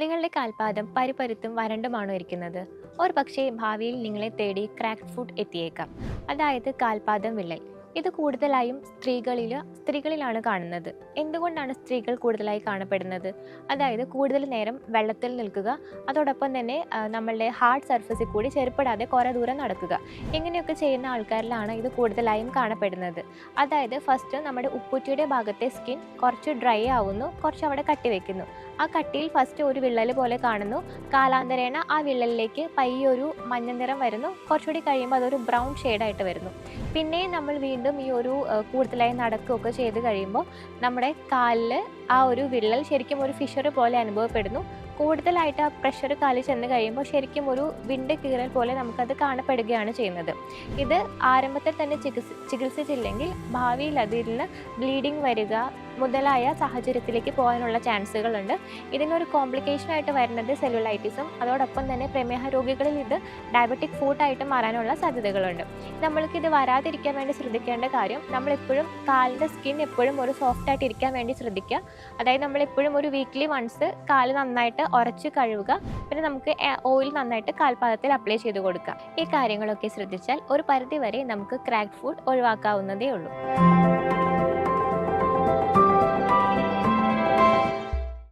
നിങ്ങളുടെ കാൽപാദം പരിപരുത്തും വരണ്ടുമാണോ ഇരിക്കുന്നത്? ഒരു പക്ഷേ ഭാവിയിൽ നിങ്ങളെ തേടി ക്രാക്ക് ഫുഡ് എത്തിയേക്കാം. അതായത് കാൽപാദം വിള്ളൽ. ഇത് കൂടുതലായും സ്ത്രീകളിൽ സ്ത്രീകളിലാണ് കാണുന്നത്. എന്തുകൊണ്ടാണ് സ്ത്രീകൾ കൂടുതലായി കാണപ്പെടുന്നത്? അതായത് കൂടുതൽ നേരം വെള്ളത്തിൽ നിൽക്കുക അതോടൊപ്പം തന്നെ നമ്മളുടെ ഹാർഡ് സർഫസിൽ കൂടി ചെരുപ്പിടാതെ കുറേ ദൂരം നടക്കുക. ഇങ്ങനെയൊക്കെ ചെയ്യുന്ന ആൾക്കാരിലാണ് ഇത് കൂടുതലായും കാണപ്പെടുന്നത്. അതായത് ഫസ്റ്റ് നമ്മുടെ ഉപ്പുറ്റിയുടെ ഭാഗത്തെ സ്കിൻ കുറച്ച് ഡ്രൈ ആവുന്നു കുറച്ച് അവിടെ കട്ടി വെക്കുന്നു. ആ കട്ടിയിൽ ഫസ്റ്റ് ഒരു വിള്ളൽ പോലെ കാണുന്നു. കാലാന്തരേണ ആ വിള്ളലിലേക്ക് പയ്യൊരു മഞ്ഞ നിറം വരുന്നു. കുറച്ചുകൂടി കഴിയുമ്പോൾ അതൊരു ബ്രൗൺ ഷെയ്ഡായിട്ട് വരുന്നു. പിന്നെ നമ്മൾ വീണ്ടും ഈ ഒരു കൂടുതലായി നടക്കുകയൊക്കെ ചെയ്ത് കഴിയുമ്പോൾ നമ്മുടെ കാലിൽ ആ ഒരു വിള്ളൽ ശരിക്കും ഒരു ഫിഷർ പോലെ അനുഭവപ്പെടുന്നു. കൂടുതലായിട്ട് ആ പ്രഷർ കാലിൽ ചെന്ന് കഴിയുമ്പോൾ ശരിക്കും ഒരു വിണ്ട് കീറൽ പോലെ നമുക്കത് കാണപ്പെടുകയാണ് ചെയ്യുന്നത്. ഇത് ആരംഭത്തിൽ തന്നെ ചികിത്സ ചികിത്സിച്ചില്ലെങ്കിൽ ഭാവിയിൽ അതിൽ നിന്ന് ബ്ലീഡിങ് വരിക മുതലായ സാഹചര്യത്തിലേക്ക് പോകാനുള്ള ചാൻസുകളുണ്ട്. ഇതിനൊരു കോംപ്ലിക്കേഷൻ ആയിട്ട് വരുന്നത് സെല്ലുലൈറ്റിസും അതോടൊപ്പം തന്നെ പ്രമേഹ രോഗികളിൽ ഇത് ഡയബറ്റിക് ഫുഡായിട്ട് മാറാനുള്ള സാധ്യതകളുണ്ട്. നമ്മൾക്ക് ഇത് വരാതിരിക്കാൻ വേണ്ടി ശ്രദ്ധിക്കേണ്ട കാര്യം നമ്മളെപ്പോഴും കാലിന്റെ സ്കിൻ എപ്പോഴും ഒരു സോഫ്റ്റ് ആയിട്ട് ഇരിക്കാൻ വേണ്ടി ശ്രദ്ധിക്കുക. അതായത് നമ്മൾ എപ്പോഴും ഒരു വീക്ക്ലി വൺസ് കാൽ നന്നായിട്ട് ഉരച്ച് കഴുകുക പിന്നെ നമുക്ക് ഓയിൽ നന്നായിട്ട് കാൽപാദത്തിൽ അപ്ലൈ ചെയ്ത് കൊടുക്കുക. ഈ കാര്യങ്ങളൊക്കെ ശ്രദ്ധിച്ചാൽ ഒരു പരിധിവരെ നമുക്ക് ക്രാക്ക് ഫുഡ് ഒഴിവാക്കാവുന്നതേ ഉള്ളൂ.